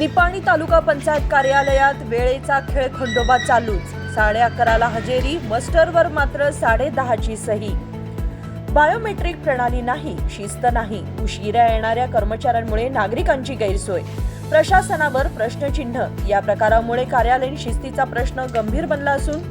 निपाणी तालुका पंचायत कार्यालयात वेळेचा खेळ खंडोबा चालूच. साडे अकराला हजेरी मस्टरवर मात्र साडे दहाची सही. बायोमेट्रिक प्रणाली नाही शिस्त नाही. उशिरा येणाऱ्या कर्मचाऱ्यांमुळे नागरिकांची गैरसोय. प्रशासनावर प्रश्नचिन्ह. या प्रकारामुळे कार्यालयीन शिस्तीचा प्रश्न गंभीर बनला असून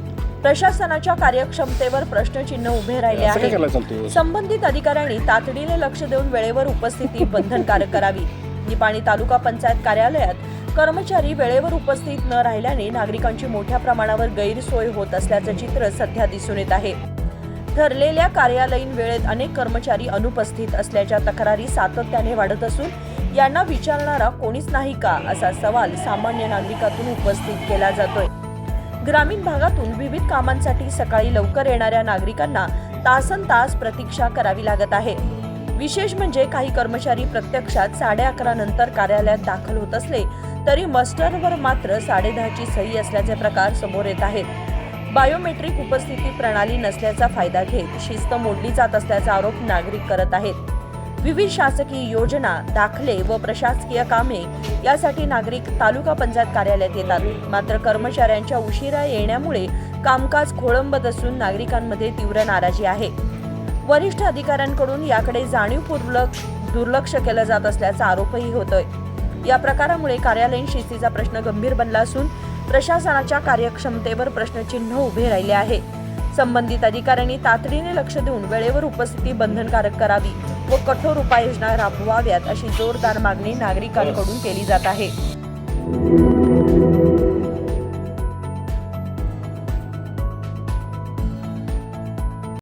प्रशासनाच्या कार्यक्षमतेवर प्रश्नचिन्ह उभे राहिले आहे संबंधित अधिकाऱ्यांनी तातडीने लक्ष देऊन वेळेवर उपस्थिती बंधनकारक करावी. निपाणी तालुका पंचायत कार्यालयात कर्मचारी वेळेवर उपस्थित न राहिल्याने नागरिकांची मोठ्या प्रमाणावर गैरसोय होत असल्याचं चित्र सध्या दिसून येत आहे. ठरलेल्या कार्यालयीन वेळेत अनेक कर्मचारी अनुपस्थित असल्याच्या तक्रारी सातत्याने वाढत असून यांना विचारणारा कोणीच नाही का असा सवाल सामान्य नागरिकातून उपस्थित केला जातोय. ग्रामीण भागातून विविध कामांसाठी सकाळी लवकर येणाऱ्या नागरिकांना तासन तास प्रतीक्षा करावी लागत आहे. विशेष म्हणजे काही कर्मचारी प्रत्यक्षात साडे अकरा नंतर कार्यालयात दाखल होत असले तरी मस्टरवर मात्र साडेदहाची सही असल्याचे प्रकार समोर येत आहेत. बायोमेट्रिक उपस्थिती प्रणाली नसल्याचा फायदा घेत शिस्त मोडली जात असल्याचा आरोप नागरिक करत आहेत. विविध शासकीय योजना दाखले व प्रशासकीय कामे यासाठी नागरिक तालुका पंचायत कार्यालयात येतात. मात्र कर्मचाऱ्यांच्या उशिरा येण्यामुळे कामकाज खोळंबत असून नागरिकांमध्ये तीव्र नाराजी आहे. वरिष्ठ अधिकाऱ्यांकडून याकडे जाणीवपूर्वक दुर्लक्ष केलं जात असल्याचा आरोपही होतोय. या प्रकारामुळे कार्यालयीन शिस्तीचा प्रश्न गंभीर बनला असून प्रशासनाच्या कार्यक्षमतेवर प्रश्नचिन्ह उभे राहिले आहे. संबंधित अधिकाऱ्यांनी तातडीने लक्ष देऊन वेळेवर उपस्थिती बंधनकारक करावी व कठोर उपाययोजना राबवाव्यात अशी जोरदार मागणी नागरिकांकडून केली जात आहे.